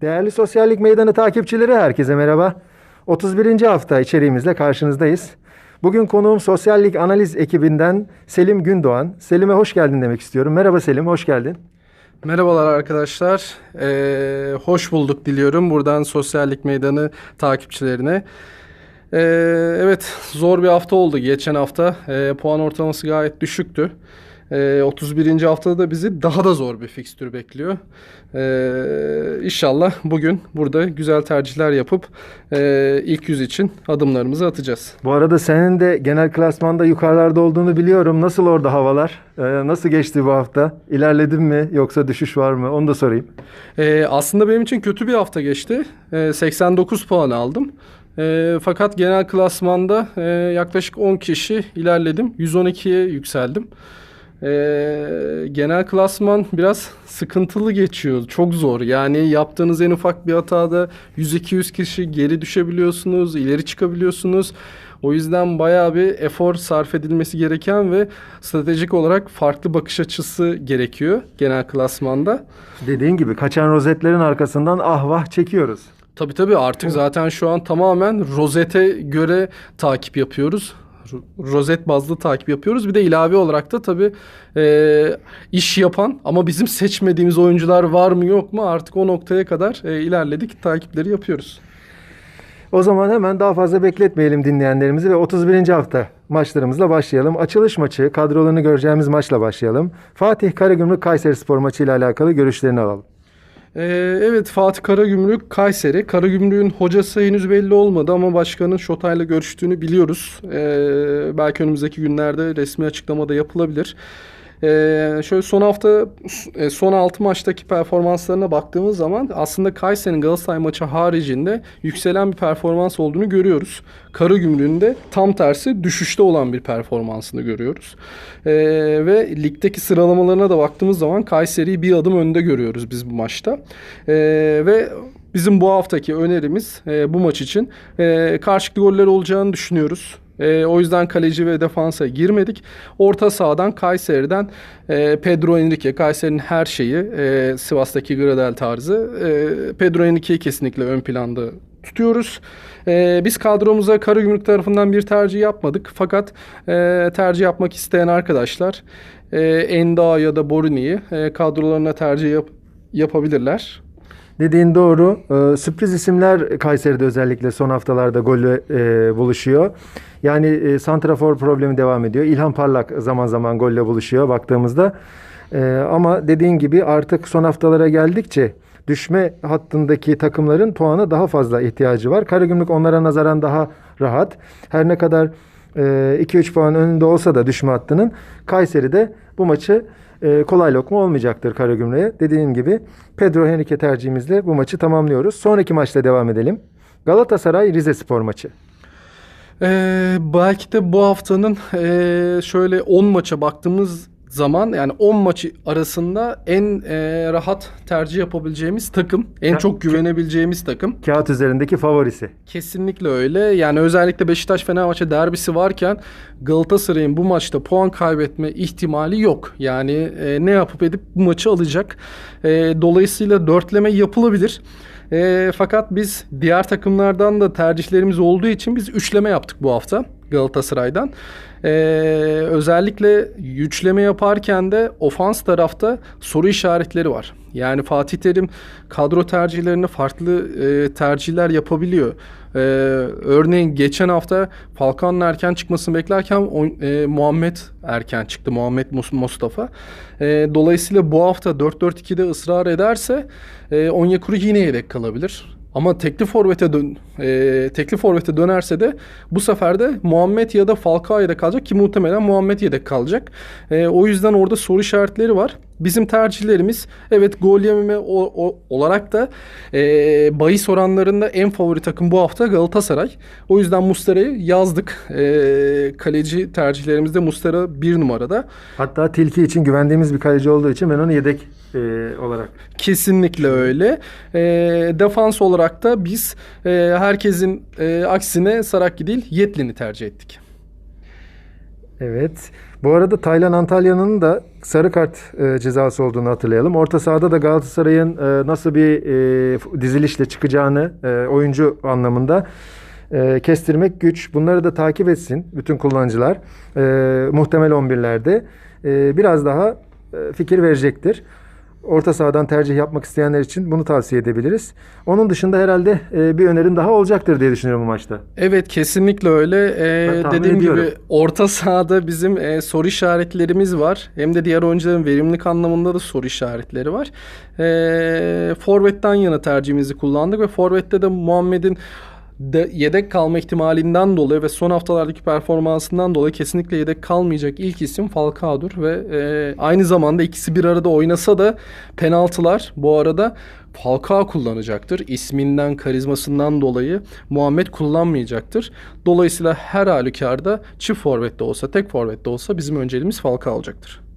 Değerli Sosyallik Meydanı takipçileri herkese merhaba. 31. hafta içeriğimizle karşınızdayız. Bugün konuğum Sosyallik Analiz ekibinden Selim Gündoğan. Selim'e hoş geldin demek istiyorum. Merhaba Selim, hoş geldin. Merhabalar arkadaşlar. Ee, hoş bulduk diliyorum buradan Sosyallik Meydanı takipçilerine. Ee, evet zor bir hafta oldu geçen hafta. Ee, puan ortalaması gayet düşüktü. Ee, 31. haftada da bizi daha da zor bir fikstür bekliyor. Ee, inşallah bugün burada güzel tercihler yapıp e, ilk yüz için adımlarımızı atacağız. Bu arada senin de genel klasmanda yukarılarda olduğunu biliyorum. Nasıl orada havalar? Ee, nasıl geçti bu hafta? İlerledin mi yoksa düşüş var mı? Onu da sorayım. Ee, aslında benim için kötü bir hafta geçti. Ee, 89 puan aldım. Ee, fakat genel klasmanda e, yaklaşık 10 kişi ilerledim. 112'ye yükseldim. Ee, genel klasman biraz sıkıntılı geçiyor. Çok zor. Yani yaptığınız en ufak bir hatada 100-200 kişi geri düşebiliyorsunuz, ileri çıkabiliyorsunuz. O yüzden bayağı bir efor sarf edilmesi gereken ve stratejik olarak farklı bakış açısı gerekiyor genel klasmanda. Dediğin gibi kaçan rozetlerin arkasından ah vah çekiyoruz. Tabii tabii artık zaten şu an tamamen rozete göre takip yapıyoruz. Ro- Rozet bazlı takip yapıyoruz. Bir de ilave olarak da tabii e, iş yapan ama bizim seçmediğimiz oyuncular var mı yok mu artık o noktaya kadar e, ilerledik. Takipleri yapıyoruz. O zaman hemen daha fazla bekletmeyelim dinleyenlerimizi ve 31. hafta maçlarımızla başlayalım. Açılış maçı, kadrolarını göreceğimiz maçla başlayalım. Fatih Karagümrük Kayseri Spor maçı ile alakalı görüşlerini alalım. Ee, evet Fatih Karagümrük Kayseri. Karagümrük'ün hocası henüz belli olmadı ama başkanın Şotay'la görüştüğünü biliyoruz. Ee, belki önümüzdeki günlerde resmi açıklama da yapılabilir. Ee, şöyle son hafta e, son 6 maçtaki performanslarına baktığımız zaman aslında Kayseri'nin Galatasaray maçı haricinde yükselen bir performans olduğunu görüyoruz. Karagümrük'ün de tam tersi düşüşte olan bir performansını görüyoruz. Ee, ve ligdeki sıralamalarına da baktığımız zaman Kayseri'yi bir adım önde görüyoruz biz bu maçta. Ee, ve bizim bu haftaki önerimiz e, bu maç için e, karşılıklı goller olacağını düşünüyoruz. E, o yüzden kaleci ve defansa girmedik. Orta sahadan Kayseri'den e, Pedro Enrique, Kayseri'nin her şeyi e, Sivas'taki Gradel tarzı. E, Pedro Enrique'yi kesinlikle ön planda tutuyoruz. E, biz kadromuza Karagümrük tarafından bir tercih yapmadık. Fakat e, tercih yapmak isteyen arkadaşlar e, Enda ya da Boruni'yi e, kadrolarına tercih yap- yapabilirler. Dediğin doğru. Ee, sürpriz isimler Kayseri'de özellikle son haftalarda golle e, buluşuyor. Yani e, santrafor problemi devam ediyor. İlhan Parlak zaman zaman golle buluşuyor baktığımızda. E, ama dediğin gibi artık son haftalara geldikçe düşme hattındaki takımların puana daha fazla ihtiyacı var. Karagümrük onlara nazaran daha rahat. Her ne kadar e, 2-3 puan önünde olsa da düşme hattının Kayseri'de bu maçı e, kolay lokma olmayacaktır Karagümrük'e. Dediğim gibi Pedro Henrique tercihimizle bu maçı tamamlıyoruz. Sonraki maçla devam edelim. Galatasaray Rize Spor maçı. Ee, belki de bu haftanın ee, şöyle 10 maça baktığımız zaman yani 10 maçı arasında en ee, rahat tercih yapabileceğimiz takım, en Ya- çok güvenebileceğimiz takım. Kağıt üzerindeki favorisi. Kesinlikle öyle. Yani özellikle Beşiktaş Fenerbahçe derbisi varken Galatasaray'ın bu maçta puan kaybetme ihtimali yok. Yani e, ne yapıp edip bu maçı alacak. E, dolayısıyla dörtleme yapılabilir. E, fakat biz diğer takımlardan da tercihlerimiz olduğu için biz üçleme yaptık bu hafta Galatasaray'dan. E, özellikle üçleme yaparken de ofans tarafta soru işaretleri var. Yani Fatih Terim kadro tercihlerini farklı e, tercihler yapabiliyor. E, örneğin geçen hafta Falcao'nun erken çıkmasını beklerken e, Muhammed erken çıktı. Muhammed Mus- Mustafa. E, dolayısıyla bu hafta 4-4-2'de ısrar ederse e, Onyekuru yine yedek kalabilir. Ama tekli forvete dön, e, tekli forvete dönerse de bu sefer de Muhammed ya da Falcao yedek kalacak ki muhtemelen Muhammed yedek kalacak. E, o yüzden orada soru işaretleri var. Bizim tercihlerimiz evet gol yememe o- o- olarak da e, bahis oranlarında en favori takım bu hafta Galatasaray. O yüzden Muslera'yı yazdık. E, kaleci tercihlerimizde Muslera bir numarada. Hatta Tilki için güvendiğimiz bir kaleci olduğu için ben onu yedek e, olarak. Kesinlikle öyle. E, defans olarak da biz e, herkesin e, aksine Sarakki değil Yetlin'i tercih ettik. Evet. Bu arada Taylan Antalya'nın da sarı kart e, cezası olduğunu hatırlayalım. Orta sahada da Galatasaray'ın e, nasıl bir e, dizilişle çıkacağını e, oyuncu anlamında e, kestirmek güç. Bunları da takip etsin bütün kullanıcılar. E, muhtemel 11'lerde e, biraz daha e, fikir verecektir. Orta sahadan tercih yapmak isteyenler için bunu tavsiye edebiliriz. Onun dışında herhalde e, bir önerin daha olacaktır diye düşünüyorum bu maçta. Evet kesinlikle öyle. Tahmin dediğim ediyorum. gibi orta sahada bizim e, soru işaretlerimiz var. Hem de diğer oyuncuların verimlilik anlamında da soru işaretleri var. Ee, Forvet'ten yana tercihimizi kullandık ve Forvet'te de Muhammed'in de yedek kalma ihtimalinden dolayı ve son haftalardaki performansından dolayı kesinlikle yedek kalmayacak ilk isim Falcao'dur ve e, aynı zamanda ikisi bir arada oynasa da penaltılar bu arada Falcao kullanacaktır. İsminden, karizmasından dolayı Muhammed kullanmayacaktır. Dolayısıyla her halükarda çift forvette olsa, tek forvette olsa bizim önceliğimiz Falcao olacaktır.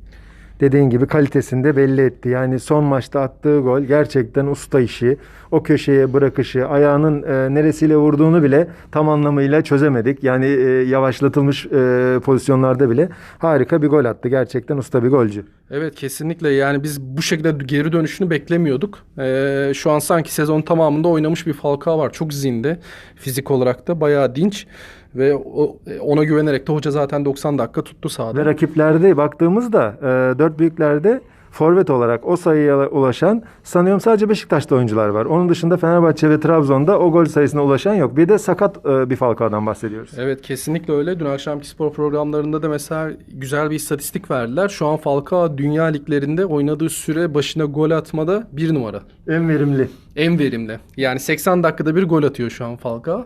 Dediğin gibi kalitesini de belli etti. Yani son maçta attığı gol gerçekten usta işi. O köşeye bırakışı, ayağının e, neresiyle vurduğunu bile tam anlamıyla çözemedik. Yani e, yavaşlatılmış e, pozisyonlarda bile harika bir gol attı. Gerçekten usta bir golcü. Evet kesinlikle yani biz bu şekilde geri dönüşünü beklemiyorduk. Ee, şu an sanki sezon tamamında oynamış bir Falcao var. Çok zinde fizik olarak da bayağı dinç ve o- ona güvenerek de hoca zaten 90 dakika tuttu sahada. Ve rakiplerde baktığımızda e, dört büyüklerde forvet olarak o sayıya ulaşan sanıyorum sadece Beşiktaş'ta oyuncular var. Onun dışında Fenerbahçe ve Trabzon'da o gol sayısına ulaşan yok. Bir de sakat e, bir Falcao'dan bahsediyoruz. Evet kesinlikle öyle. Dün akşamki spor programlarında da mesela güzel bir istatistik verdiler. Şu an Falcao dünya liglerinde oynadığı süre başına gol atmada bir numara. En verimli. En verimli. Yani 80 dakikada bir gol atıyor şu an Falcao.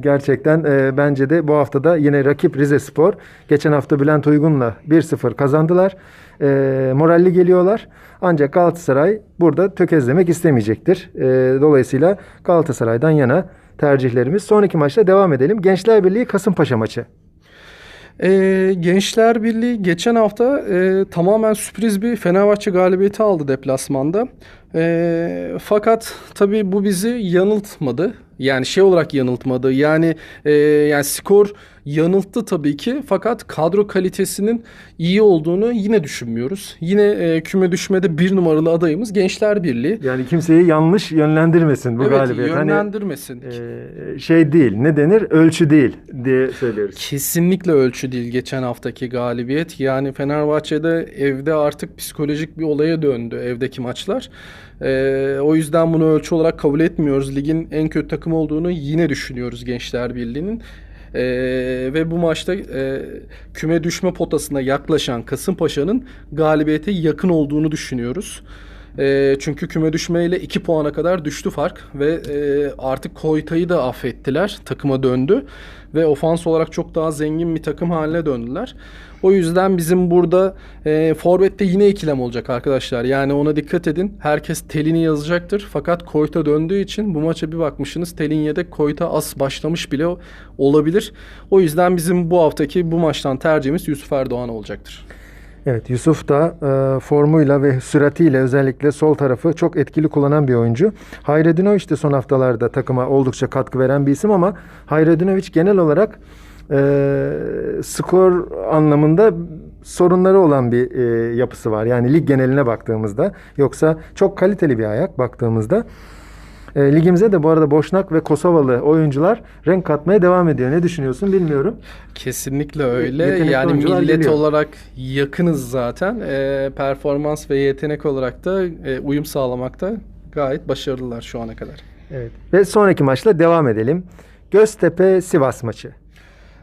Gerçekten e, bence de bu hafta da yine rakip Rize Spor. Geçen hafta Bülent Uygun'la 1-0 kazandılar. E, moralli geliyorlar. Ancak Galatasaray burada tökezlemek istemeyecektir. E, dolayısıyla Galatasaray'dan yana tercihlerimiz. Sonraki maçla devam edelim. Gençler Birliği Kasımpaşa maçı. Ee, Gençler Birliği geçen hafta e, tamamen sürpriz bir Fenerbahçe galibiyeti aldı deplasmanda. Ee, fakat tabii bu bizi yanıltmadı. Yani şey olarak yanıltmadı. Yani e, yani skor yanılttı tabii ki. Fakat kadro kalitesinin iyi olduğunu yine düşünmüyoruz. Yine e, küme düşmede bir numaralı adayımız Gençler Birliği. Yani kimseyi yanlış yönlendirmesin bu evet galibiyet. Hani yönlendirmesin. e, şey değil, ne denir? Ölçü değil diye söylüyoruz. Kesinlikle ölçü değil geçen haftaki galibiyet. Yani Fenerbahçe'de evde artık psikolojik bir olaya döndü evdeki maçlar. Ee, o yüzden bunu ölçü olarak kabul etmiyoruz. Ligin en kötü takım olduğunu yine düşünüyoruz Gençler Birliği'nin. Ee, ve bu maçta e, küme düşme potasına yaklaşan Kasımpaşa'nın galibiyete yakın olduğunu düşünüyoruz. E, çünkü küme düşmeyle 2 puana kadar düştü fark ve e, artık Koyta'yı da affettiler. Takıma döndü ve ofans olarak çok daha zengin bir takım haline döndüler. O yüzden bizim burada e, Forvet'te yine ikilem olacak arkadaşlar. Yani ona dikkat edin. Herkes Telin'i yazacaktır. Fakat Koyta döndüğü için bu maça bir bakmışsınız. Telin yedek Koyta as başlamış bile olabilir. O yüzden bizim bu haftaki bu maçtan tercihimiz Yusuf Erdoğan olacaktır. Evet Yusuf da e, formuyla ve süratiyle özellikle sol tarafı çok etkili kullanan bir oyuncu. Hayredinovic de son haftalarda takıma oldukça katkı veren bir isim ama Hayredinovic genel olarak e, skor anlamında sorunları olan bir e, yapısı var. Yani lig geneline baktığımızda yoksa çok kaliteli bir ayak baktığımızda. E, ligimize de bu arada Boşnak ve Kosovalı oyuncular renk katmaya devam ediyor. Ne düşünüyorsun bilmiyorum. Kesinlikle öyle. Yetenekli yani millet geliyor. olarak yakınız zaten. E, performans ve yetenek olarak da e, uyum sağlamakta gayet başarılılar şu ana kadar. Evet. Ve sonraki maçla devam edelim. Göztepe Sivas maçı.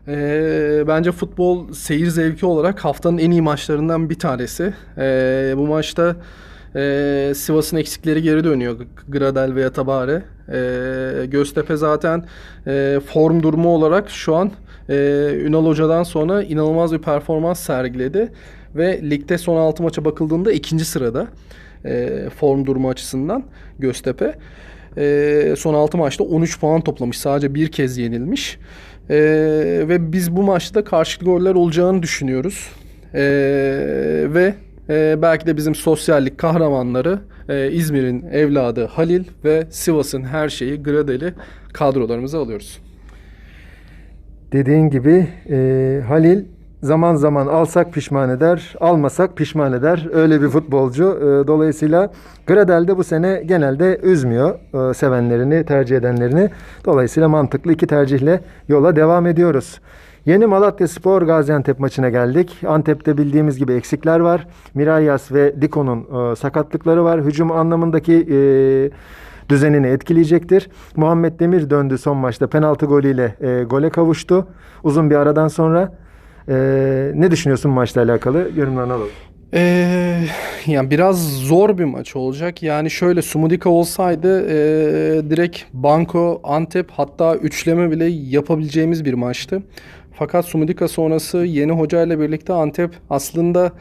E, bence futbol seyir zevki olarak haftanın en iyi maçlarından bir tanesi. E, bu maçta e, Sivas'ın eksikleri geri dönüyor. Gradel ve Yatabare. E, Göztepe zaten e, form durumu olarak şu an e, Ünal Hoca'dan sonra inanılmaz bir performans sergiledi. Ve ligde son 6 maça bakıldığında ikinci sırada e, form durumu açısından Göztepe. E, son 6 maçta 13 puan toplamış. Sadece bir kez yenilmiş. E, ve biz bu maçta karşılıklı goller olacağını düşünüyoruz. E, ve e, belki de bizim sosyallik kahramanları e, İzmir'in evladı Halil ve Sivas'ın her şeyi Gradel'i kadrolarımıza alıyoruz. Dediğin gibi e, Halil zaman zaman alsak pişman eder, almasak pişman eder. Öyle bir futbolcu. E, Dolayısıyla Gradel de bu sene genelde üzmüyor e, sevenlerini, tercih edenlerini. Dolayısıyla mantıklı iki tercihle yola devam ediyoruz. Yeni Malatya Spor Gaziantep maçına geldik. Antep'te bildiğimiz gibi eksikler var. Mirayas ve Diko'nun e, sakatlıkları var. Hücum anlamındaki e, düzenini etkileyecektir. Muhammed Demir döndü son maçta penaltı golüyle gole kavuştu. Uzun bir aradan sonra. E, ne düşünüyorsun maçla alakalı? Yorumlarını alalım. Ee, yani biraz zor bir maç olacak. Yani şöyle Sumudika olsaydı ee, direkt Banko, Antep hatta üçleme bile yapabileceğimiz bir maçtı. Fakat Sumudika sonrası yeni hoca ile birlikte Antep aslında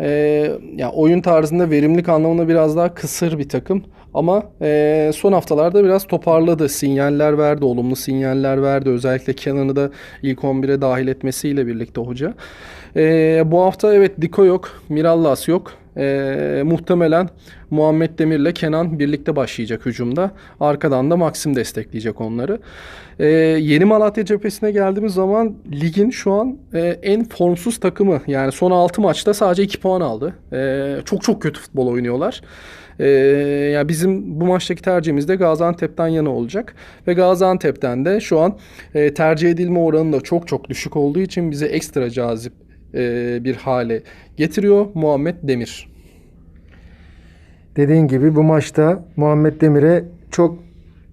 ee, ya oyun tarzında verimlilik anlamında biraz daha kısır bir takım. Ama ee, son haftalarda biraz toparladı. Sinyaller verdi, olumlu sinyaller verdi. Özellikle Kenan'ı da ilk 11'e dahil etmesiyle birlikte hoca. Ee, bu hafta evet Diko yok, Mirallas yok. Ee, muhtemelen Muhammed Demir'le Kenan birlikte başlayacak hücumda. Arkadan da Maxim destekleyecek onları. Ee, yeni Malatya cephesine geldiğimiz zaman ligin şu an e, en formsuz takımı. Yani son 6 maçta sadece 2 puan aldı. Ee, çok çok kötü futbol oynuyorlar. Ee, yani bizim bu maçtaki tercihimiz de Gaziantep'ten yana olacak. Ve Gaziantep'ten de şu an e, tercih edilme oranı da çok çok düşük olduğu için bize ekstra cazip e, bir hale getiriyor Muhammed Demir. Dediğin gibi bu maçta Muhammed Demir'e çok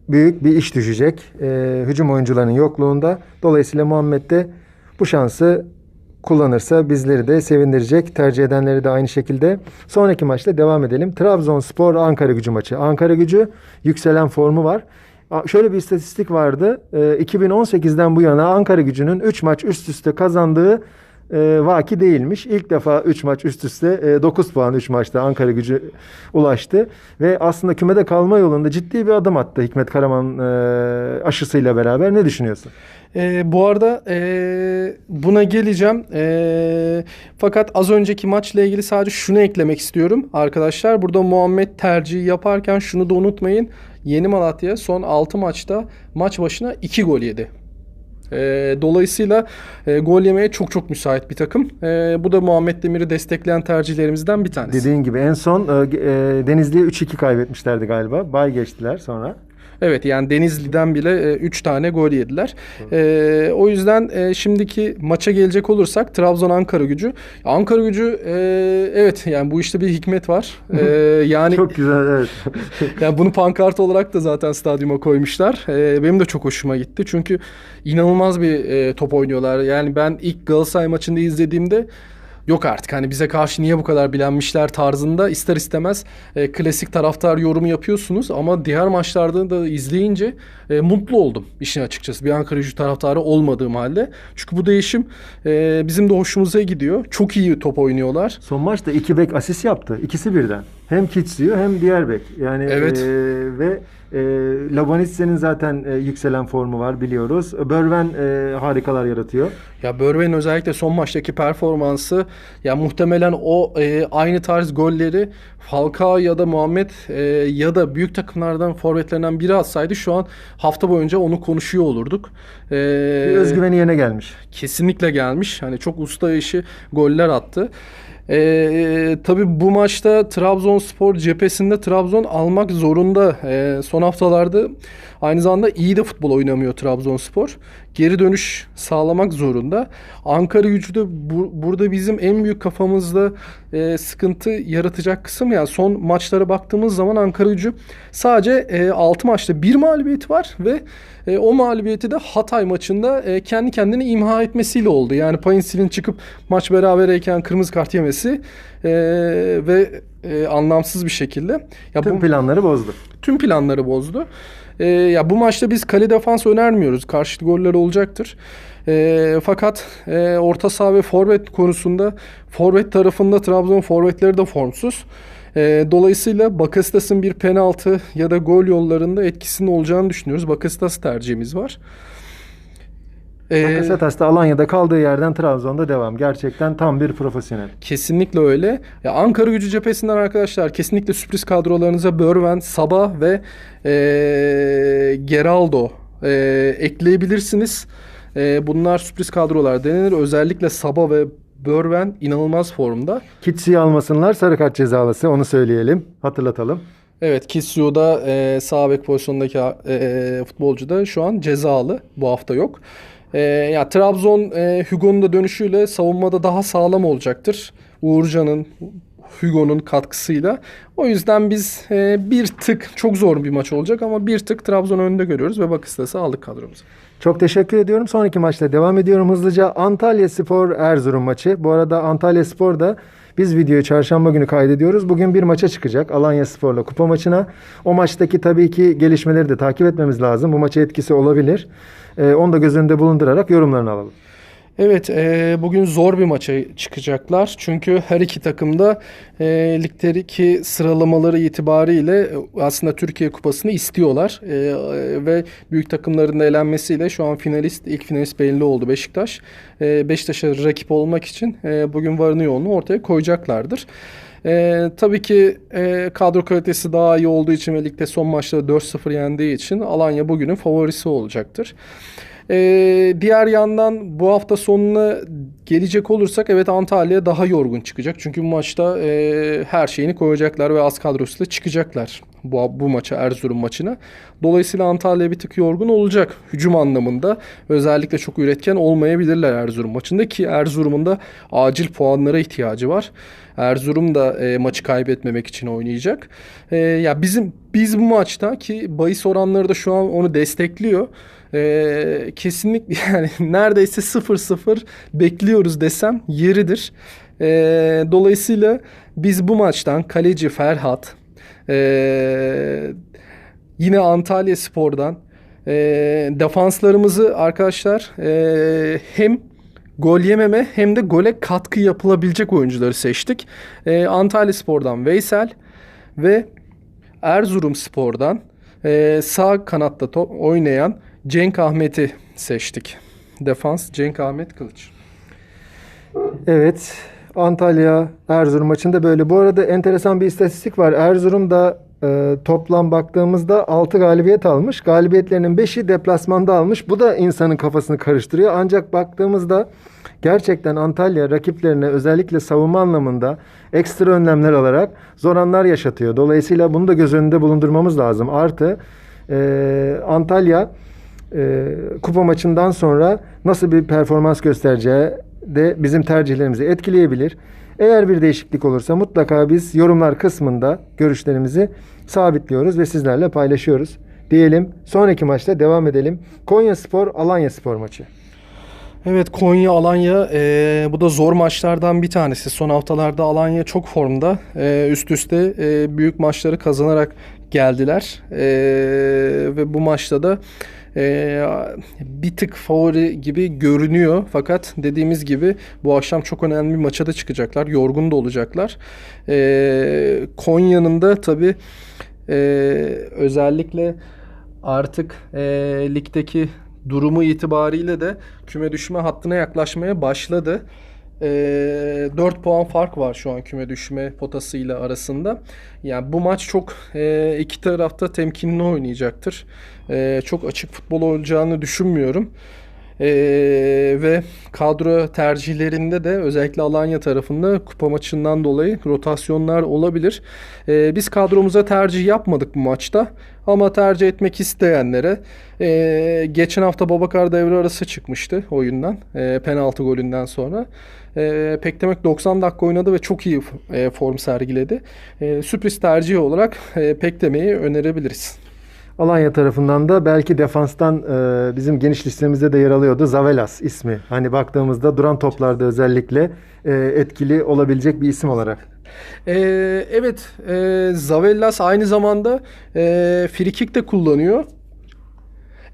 büyük bir iş düşecek. E, hücum oyuncularının yokluğunda. Dolayısıyla Muhammed de bu şansı kullanırsa bizleri de sevindirecek. Tercih edenleri de aynı şekilde. Sonraki maçta devam edelim. Trabzonspor Ankara gücü maçı. Ankara gücü yükselen formu var. Şöyle bir istatistik vardı. E, 2018'den bu yana Ankara gücünün 3 maç üst üste kazandığı e, vaki değilmiş. İlk defa 3 maç üst üste e, 9 puan 3 maçta Ankara gücü ulaştı. Ve aslında kümede kalma yolunda ciddi bir adım attı Hikmet Karaman e, aşısıyla beraber. Ne düşünüyorsun? Ee, bu arada ee, buna geleceğim. Ee, fakat az önceki maçla ilgili sadece şunu eklemek istiyorum arkadaşlar. Burada Muhammed tercihi yaparken şunu da unutmayın. Yeni Malatya son 6 maçta maç başına 2 gol yedi. Ee, dolayısıyla e, gol yemeye çok çok müsait bir takım. Ee, bu da Muhammed Demir'i destekleyen tercihlerimizden bir tanesi. Dediğin gibi en son e, e, Denizli'ye 3-2 kaybetmişlerdi galiba. Bay geçtiler sonra. Evet yani Denizli'den bile 3 tane gol yediler. E, o yüzden e, şimdiki maça gelecek olursak Trabzon Ankara gücü. Ankara gücü e, evet yani bu işte bir hikmet var. E, yani Çok güzel evet. yani bunu pankart olarak da zaten stadyuma koymuşlar. E, benim de çok hoşuma gitti. Çünkü inanılmaz bir e, top oynuyorlar. Yani ben ilk Galatasaray maçında izlediğimde yok artık hani bize karşı niye bu kadar bilenmişler tarzında ister istemez e, klasik taraftar yorumu yapıyorsunuz ama diğer maçlarda da izleyince e, mutlu oldum işin açıkçası bir Ankara gücü taraftarı olmadığım halde. Çünkü bu değişim e, bizim de hoşumuza gidiyor. Çok iyi top oynuyorlar. Son maçta iki bek asist yaptı. İkisi birden. Hem Kitsiyo hem diğer bek. Yani Evet. e, ve e, Labanitse'nin zaten e, yükselen formu var biliyoruz. Börven e, harikalar yaratıyor. Ya Börve'nin özellikle son maçtaki performansı ya muhtemelen o e, aynı tarz golleri Falcao ya da Muhammed e, ya da büyük takımlardan forvetlerinden biri atsaydı şu an hafta boyunca onu konuşuyor olurduk. E, Bir özgüveni yerine gelmiş. kesinlikle gelmiş. Hani çok usta işi goller attı. Ee, tabii bu maçta Trabzonspor cephesinde Trabzon almak zorunda. Ee, son haftalarda aynı zamanda iyi de futbol oynamıyor Trabzonspor. Geri dönüş sağlamak zorunda. Ankara gücü de bu- burada bizim en büyük kafamızda e, sıkıntı yaratacak kısım yani son maçlara baktığımız zaman Ankara gücü sadece e, 6 maçta bir mağlubiyeti var ve e, o mağlubiyeti de Hatay maçında e, kendi kendini imha etmesiyle oldu. Yani Painsil'in çıkıp maç berabereyken kırmızı kart yemesi e, ve e, anlamsız bir şekilde. Ya Tüm bu planları bozdu. tüm planları bozdu. E, ya bu maçta biz kale defans önermiyoruz. Karşıt goller olacaktır. E, fakat e, orta saha ve forvet konusunda forvet tarafında Trabzon forvetleri de formsuz. E, dolayısıyla Bakasitas'ın bir penaltı ya da gol yollarında etkisinin olacağını düşünüyoruz. Bakasitas tercihimiz var. E, Bakasetas da Alanya'da kaldığı yerden Trabzon'da devam. Gerçekten tam bir profesyonel. Kesinlikle öyle. Ya Ankara gücü cephesinden arkadaşlar kesinlikle sürpriz kadrolarınıza Börven, Sabah ve e, Geraldo e, ekleyebilirsiniz. E, bunlar sürpriz kadrolar denenir. Özellikle Saba ve Börven inanılmaz formda. Kitsi'yi almasınlar sarı kart cezalısı onu söyleyelim hatırlatalım. Evet Kissio da e, sağ bek pozisyondaki e, futbolcu da şu an cezalı. Bu hafta yok. E, ya Trabzon e, Hugo'nun da dönüşüyle savunmada daha sağlam olacaktır. Uğurcan'ın Hugo'nun katkısıyla. O yüzden biz e, bir tık çok zor bir maç olacak ama bir tık Trabzon önünde görüyoruz ve Bakıstası aldık kadromuzu. Çok teşekkür ediyorum. Sonraki maçla devam ediyorum hızlıca. Antalya Spor Erzurum maçı. Bu arada Antalya Spor da biz videoyu çarşamba günü kaydediyoruz. Bugün bir maça çıkacak. Alanya Spor'la kupa maçına. O maçtaki tabii ki gelişmeleri de takip etmemiz lazım. Bu maça etkisi olabilir. Ee, onu da göz önünde bulundurarak yorumlarını alalım. Evet, e, bugün zor bir maça çıkacaklar. Çünkü her iki takım da e, ligdeki sıralamaları itibariyle e, aslında Türkiye Kupası'nı istiyorlar. E, e, ve büyük takımların da elenmesiyle şu an finalist, ilk finalist belli oldu Beşiktaş. E, Beşiktaş'a rakip olmak için e, bugün varını yoğunu ortaya koyacaklardır. E, tabii ki e, kadro kalitesi daha iyi olduğu için ve ligde son maçları 4-0 yendiği için Alanya bugünün favorisi olacaktır. Ee, diğer yandan bu hafta sonuna gelecek olursak evet Antalya daha yorgun çıkacak. Çünkü bu maçta e, her şeyini koyacaklar ve az kadrosuyla çıkacaklar bu, bu maça Erzurum maçına. Dolayısıyla Antalya bir tık yorgun olacak hücum anlamında. Özellikle çok üretken olmayabilirler Erzurum maçında ki Erzurum'un da acil puanlara ihtiyacı var. Erzurum da e, maçı kaybetmemek için oynayacak. E, ya bizim biz bu maçta ki bahis oranları da şu an onu destekliyor. Ee, kesinlikle yani neredeyse 0-0 bekliyoruz desem yeridir. Ee, dolayısıyla biz bu maçtan kaleci Ferhat, ee, yine Antalya Spor'dan e, defanslarımızı arkadaşlar e, hem gol yememe hem de gole katkı yapılabilecek oyuncuları seçtik. E, Antalya Spor'dan Veysel ve Erzurum Spor'dan e, sağ kanatta oynayan Cenk Ahmet'i seçtik. Defans Cenk Ahmet Kılıç. Evet. Antalya Erzurum maçında böyle. Bu arada enteresan bir istatistik var. Erzurum'da e, toplam baktığımızda 6 galibiyet almış. Galibiyetlerinin 5'i deplasmanda almış. Bu da insanın kafasını karıştırıyor. Ancak baktığımızda gerçekten Antalya rakiplerine özellikle savunma anlamında ekstra önlemler alarak zor anlar yaşatıyor. Dolayısıyla bunu da göz önünde bulundurmamız lazım. Artı e, Antalya e, kupa maçından sonra nasıl bir performans göstereceği de bizim tercihlerimizi etkileyebilir. Eğer bir değişiklik olursa mutlaka biz yorumlar kısmında görüşlerimizi sabitliyoruz ve sizlerle paylaşıyoruz. Diyelim sonraki maçta devam edelim. Konya Spor Alanya Spor maçı. Evet Konya Alanya e, bu da zor maçlardan bir tanesi. Son haftalarda Alanya çok formda. E, üst üste e, büyük maçları kazanarak geldiler. E, ve bu maçta da e, bir tık favori gibi görünüyor. Fakat dediğimiz gibi bu akşam çok önemli bir maça da çıkacaklar. Yorgun da olacaklar. E, Konya'nın da tabii e, özellikle artık e, ligdeki durumu itibariyle de küme düşme hattına yaklaşmaya başladı. E, 4 puan fark var şu an küme düşme potasıyla arasında. Yani bu maç çok e, iki tarafta temkinli oynayacaktır. E, çok açık futbol olacağını düşünmüyorum. E, ve kadro tercihlerinde de özellikle Alanya tarafında kupa maçından dolayı rotasyonlar olabilir. E, biz kadromuza tercih yapmadık bu maçta. Ama tercih etmek isteyenlere e, geçen hafta Babakar devre arası çıkmıştı oyundan e, penaltı golünden sonra. E, Pekdemek 90 dakika oynadı ve çok iyi e, form sergiledi. E, sürpriz tercih olarak e, Pekdemek'i önerebiliriz. Alanya tarafından da belki defanstan e, bizim geniş listemizde de yer alıyordu. Zavelas ismi. Hani baktığımızda duran toplarda özellikle e, etkili olabilecek bir isim olarak. Ee, evet, e, Zavellas aynı zamanda e, frikik de kullanıyor.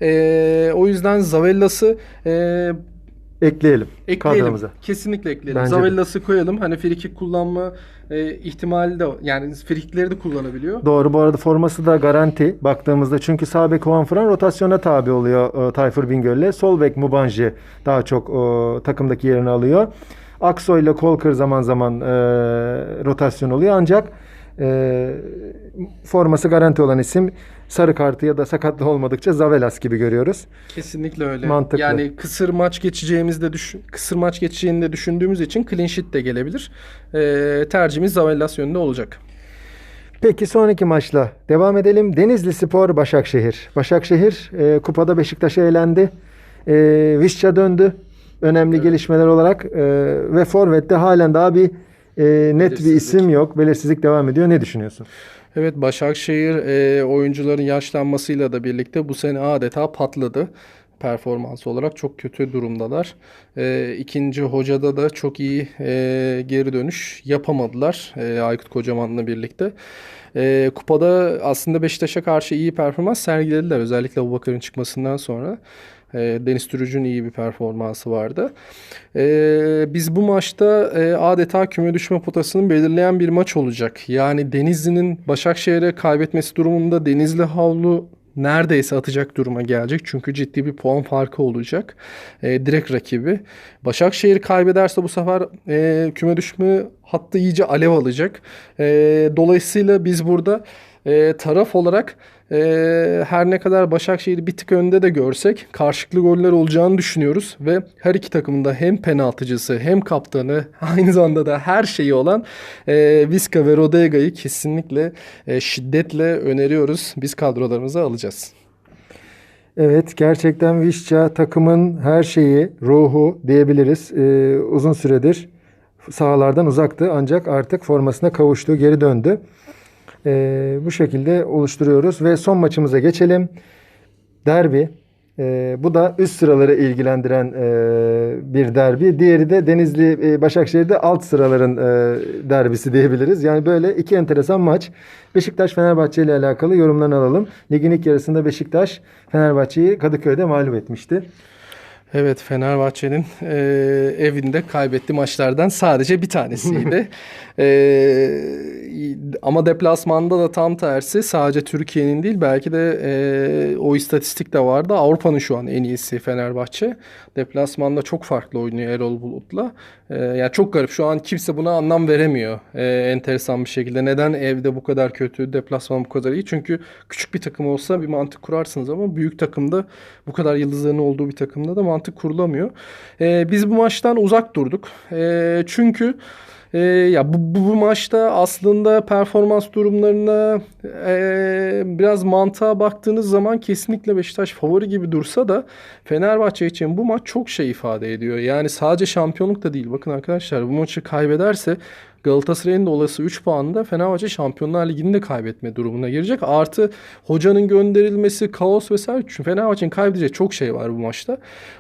E, o yüzden Zavellas'ı e, Ekleyelim, ekleyelim. kadromuza. Kesinlikle ekleyelim. Bence. Zavellas'ı koyalım. Hani frikik kullanma e, ihtimali de yani frikikleri de kullanabiliyor. Doğru bu arada forması da garanti baktığımızda çünkü sağ bek Juan Fran rotasyona tabi oluyor e, Tayfur Bingöl'le. Sol bek Mubanji daha çok e, takımdaki yerini alıyor. Aksoy ile Kolkır zaman zaman e, rotasyon oluyor ancak e, forması garanti olan isim sarı kartı ya da sakatlı olmadıkça Zavelas gibi görüyoruz. Kesinlikle öyle. Mantıklı. Yani kısır maç geçeceğimizde düşün, kısır maç geçeceğini de düşündüğümüz için clean sheet de gelebilir. Ee, tercihimiz Zavellas yönünde olacak. Peki sonraki maçla devam edelim. Denizli Spor Başakşehir. Başakşehir e, kupada Beşiktaş'a elendi. E, Vişça döndü. Önemli gelişmeler olarak e, ve Forvet'te halen daha bir e, net bir isim yok. Belirsizlik devam ediyor. Ne düşünüyorsun? Evet Başakşehir e, oyuncuların yaşlanmasıyla da birlikte bu sene adeta patladı. Performans olarak çok kötü durumdalar. E, ikinci hocada da çok iyi e, geri dönüş yapamadılar e, Aykut Kocaman'la birlikte. E, kupada aslında Beşiktaş'a karşı iyi performans sergilediler. Özellikle Abubakar'ın çıkmasından sonra. E, Deniz Türüc'ün iyi bir performansı vardı. E, biz bu maçta e, adeta küme düşme potasını belirleyen bir maç olacak. Yani Denizli'nin Başakşehir'e kaybetmesi durumunda Denizli havlu neredeyse atacak duruma gelecek. Çünkü ciddi bir puan farkı olacak. E, direkt rakibi. Başakşehir kaybederse bu sefer e, küme düşme hattı iyice alev alacak. E, dolayısıyla biz burada e, taraf olarak e, her ne kadar Başakşehir'i bir tık önde de görsek karşılıklı goller olacağını düşünüyoruz ve her iki takımın da hem penaltıcısı hem kaptanı aynı zamanda da her şeyi olan e, Vizca ve Rodega'yı kesinlikle e, şiddetle öneriyoruz. Biz kadrolarımıza alacağız. Evet gerçekten Vişça takımın her şeyi, ruhu diyebiliriz. Ee, uzun süredir sahalardan uzaktı ancak artık formasına kavuştu, geri döndü. Ee, bu şekilde oluşturuyoruz ve son maçımıza geçelim. Derbi. Ee, bu da üst sıraları ilgilendiren e, bir derbi. Diğeri de Denizli e, Başakşehir'de alt sıraların e, derbisi diyebiliriz. Yani böyle iki enteresan maç. Beşiktaş Fenerbahçe ile alakalı yorumlarını alalım. Ligin ilk yarısında Beşiktaş Fenerbahçe'yi Kadıköy'de mağlup etmişti. Evet Fenerbahçe'nin e, evinde kaybettiği maçlardan sadece bir tanesiydi. E, ama deplasmanda da tam tersi sadece Türkiye'nin değil belki de e, o istatistik de vardı. Avrupa'nın şu an en iyisi Fenerbahçe. Deplasmanda çok farklı oynuyor Erol Bulut'la. E, yani çok garip şu an kimse buna anlam veremiyor e, enteresan bir şekilde. Neden evde bu kadar kötü, deplasman bu kadar iyi? Çünkü küçük bir takım olsa bir mantık kurarsınız ama büyük takımda bu kadar yıldızların olduğu bir takımda da mantık kurulamıyor. E, biz bu maçtan uzak durduk. E, çünkü e, ya bu, bu, bu maçta aslında performans durumlarına e, biraz mantığa baktığınız zaman kesinlikle Beşiktaş favori gibi dursa da Fenerbahçe için bu maç çok şey ifade ediyor. Yani sadece şampiyonluk da değil. Bakın arkadaşlar bu maçı kaybederse Galatasaray'ın da olası 3 puanında Fenerbahçe Şampiyonlar Ligi'ni de kaybetme durumuna girecek. Artı hocanın gönderilmesi, kaos vesaire. Çünkü Fenerbahçe'nin kaybedecek çok şey var bu maçta.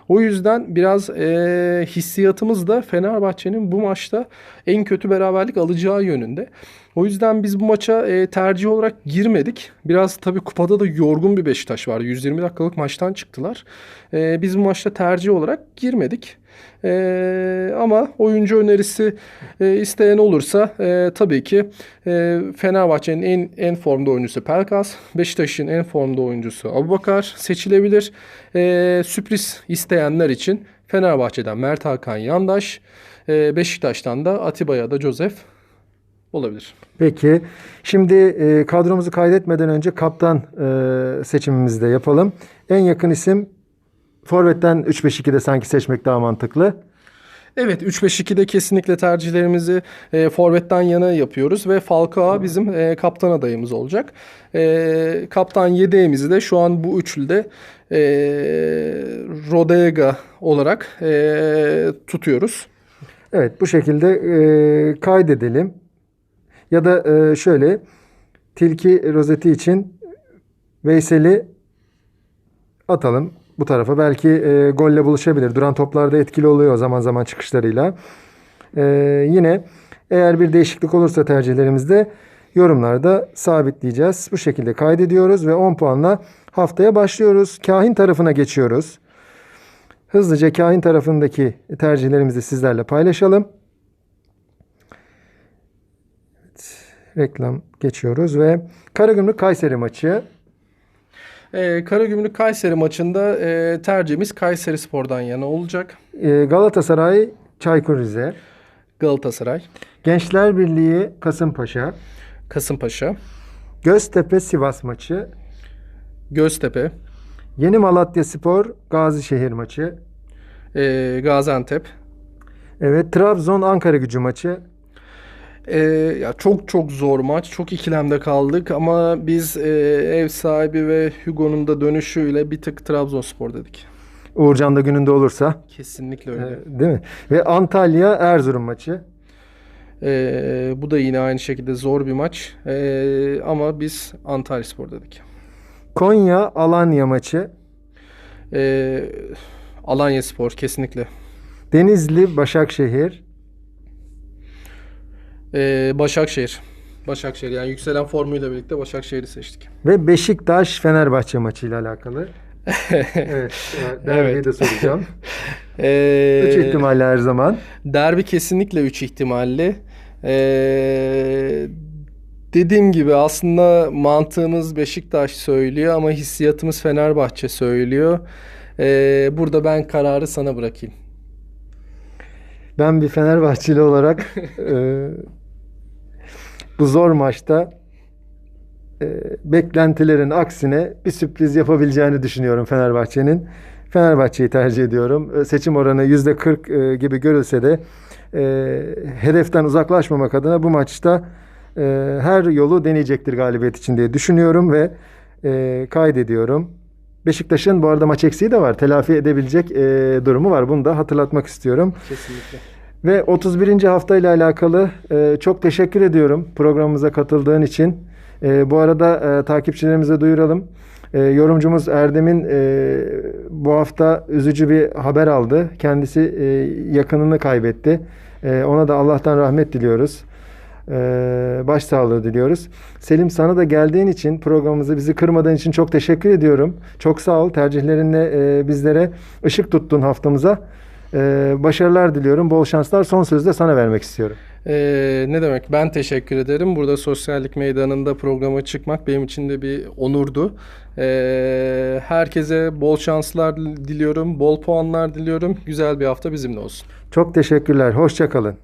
O yüzden biraz e, hissiyatımız da Fenerbahçe'nin bu maçta en kötü beraberlik alacağı yönünde. O yüzden biz bu maça e, tercih olarak girmedik. Biraz tabii kupada da yorgun bir Beşiktaş var. 120 dakikalık maçtan çıktılar. E, biz bu maçta tercih olarak girmedik. E, ama oyuncu önerisi e, isteyen olursa e, tabii ki e, Fenerbahçe'nin en en formda oyuncusu Pelkas, Beşiktaş'ın en formda oyuncusu Abubakar seçilebilir. E, sürpriz isteyenler için Fenerbahçe'den Mert Hakan Yandaş, e, Beşiktaş'tan da Atiba ya da Joseph olabilir. Peki. Şimdi e, kadromuzu kaydetmeden önce kaptan e, seçimimizi de yapalım. En yakın isim Forvet'ten 3-5-2'de sanki seçmek daha mantıklı. Evet 3-5-2'de kesinlikle tercihlerimizi e, forvetten yana yapıyoruz ve Falcao bizim e, kaptan adayımız olacak. E, kaptan yedeğimizi de şu an bu üçlüde e, Rodega olarak e, tutuyoruz. Evet bu şekilde e, kaydedelim. Ya da e, şöyle tilki rozeti için Veysel'i atalım bu tarafa. Belki e, golle buluşabilir. Duran toplarda etkili oluyor zaman zaman çıkışlarıyla. E, yine eğer bir değişiklik olursa tercihlerimizde yorumlarda sabitleyeceğiz. Bu şekilde kaydediyoruz ve 10 puanla haftaya başlıyoruz. Kahin tarafına geçiyoruz. Hızlıca kahin tarafındaki tercihlerimizi sizlerle paylaşalım. Reklam geçiyoruz ve Karagümrük Kayseri maçı. E, Karagümrük Kayseri maçında e, tercihimiz Kayseri Spor'dan yana olacak. Ee, Galatasaray Çaykur Rize. Galatasaray. Gençler Birliği Kasımpaşa. Kasımpaşa, Göztepe Sivas maçı, Göztepe, Yeni Malatya Spor Gazişehir maçı, e, Gaziantep. evet Trabzon Ankara Gücü maçı, E, ya çok çok zor maç. Çok ikilemde kaldık ama biz e, ev sahibi ve Hugo'nun da dönüşüyle bir tık Trabzonspor dedik. Uğurcan da gününde olursa, Kesinlikle öyle. e, değil mi? Ve Antalya Erzurum maçı. E, bu da yine aynı şekilde zor bir maç. E, ama biz Antalyaspor dedik. Konya Alanya maçı, E, Alanyaspor kesinlikle. Denizli Başakşehir, E, Başakşehir. Başakşehir yani yükselen formuyla birlikte Başakşehir'i seçtik. ve Beşiktaş Fenerbahçe maçı ile alakalı. evet, derbiyi Evet. de soracağım. E, Üç ihtimalle her zaman. Derbi kesinlikle 3 ihtimalli. Ee, dediğim gibi aslında mantığımız Beşiktaş söylüyor ama hissiyatımız Fenerbahçe söylüyor. Ee, burada ben kararı sana bırakayım. Ben bir Fenerbahçeli olarak e, bu zor maçta e, beklentilerin aksine bir sürpriz yapabileceğini düşünüyorum Fenerbahçe'nin. Fenerbahçe'yi tercih ediyorum. E, seçim oranı %40 e, gibi görülse de e, hedeften uzaklaşmamak adına bu maçta e, her yolu deneyecektir galibiyet için diye düşünüyorum ve e, kaydediyorum. Beşiktaş'ın bu arada maç eksiği de var. Telafi edebilecek e, durumu var. Bunu da hatırlatmak istiyorum. Kesinlikle. Ve 31. hafta ile alakalı e, çok teşekkür ediyorum programımıza katıldığın için. E, bu arada e, takipçilerimize duyuralım. E, yorumcumuz Erdem'in e, bu hafta üzücü bir haber aldı. Kendisi e, yakınını kaybetti. E, ona da Allah'tan rahmet diliyoruz. E, başsağlığı diliyoruz. Selim sana da geldiğin için programımızı bizi kırmadığın için çok teşekkür ediyorum. Çok sağ ol tercihlerinle e, bizlere ışık tuttun haftamıza. Ee, başarılar diliyorum. Bol şanslar. Son sözü de sana vermek istiyorum. Ee, ne demek? Ben teşekkür ederim. Burada sosyallik meydanında programa çıkmak benim için de bir onurdu. Ee, herkese bol şanslar diliyorum, bol puanlar diliyorum. Güzel bir hafta bizimle olsun. Çok teşekkürler. Hoşça kalın.